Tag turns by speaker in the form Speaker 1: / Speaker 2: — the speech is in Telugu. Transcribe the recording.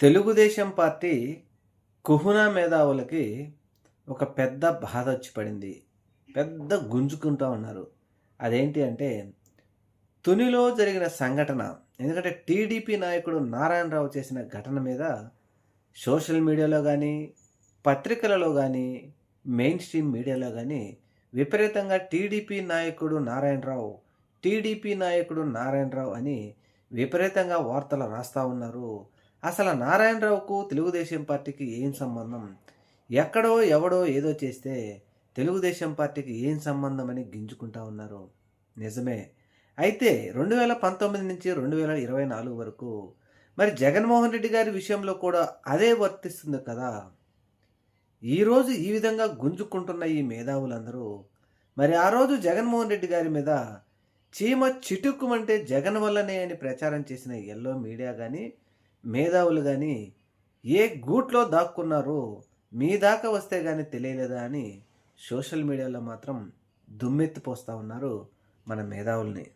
Speaker 1: తెలుగుదేశం పార్టీ కుహునా మేధావులకి ఒక పెద్ద బాధ వచ్చి పడింది. పెద్ద గుంజుకుంటూ ఉన్నారు. అదేంటి అంటే తునిలో జరిగిన సంఘటన ఎందుకంటే టీడీపీ నాయకుడు నారాయణరావు చేసిన ఘటన మీద సోషల్ మీడియాలో కానీ పత్రికలలో కానీ మెయిన్ స్ట్రీమ్ మీడియాలో కానీ విపరీతంగా టీడీపీ నాయకుడు నారాయణరావు టీడీపీ నాయకుడు నారాయణరావు అని విపరీతంగా వార్తలు రాస్తూ ఉన్నారు. అసలు నారాయణరావుకు తెలుగుదేశం పార్టీకి ఏం సంబంధం? ఎక్కడో ఎవడో ఏదో చేస్తే తెలుగుదేశం పార్టీకి ఏం సంబంధం అని గింజుకుంటా ఉన్నారు? నిజమే. అయితే రెండు వేల పంతొమ్మిది నుంచి రెండు వేల ఇరవై నాలుగు వరకు మరి జగన్మోహన్ రెడ్డి గారి విషయంలో కూడా అదే వర్తిస్తుంది కదా? ఈరోజు ఈ విధంగా గుంజుకుంటున్న ఈ మేధావులందరూ మరి ఆ రోజు జగన్మోహన్ రెడ్డి గారి మీద చీమ చిటుక్కుమంటే జగన్ వల్లనే అని ప్రచారం చేసిన ఎల్లో మీడియా కానీ మేధావులు కానీ ఏ గూట్లో దాక్కున్నారో మీ దాకా వస్తే కానీ తెలియలేదా అని సోషల్ మీడియాలో మాత్రం దుమ్మెత్తిపోస్తూ ఉన్నారు మన మేధావుల్ని.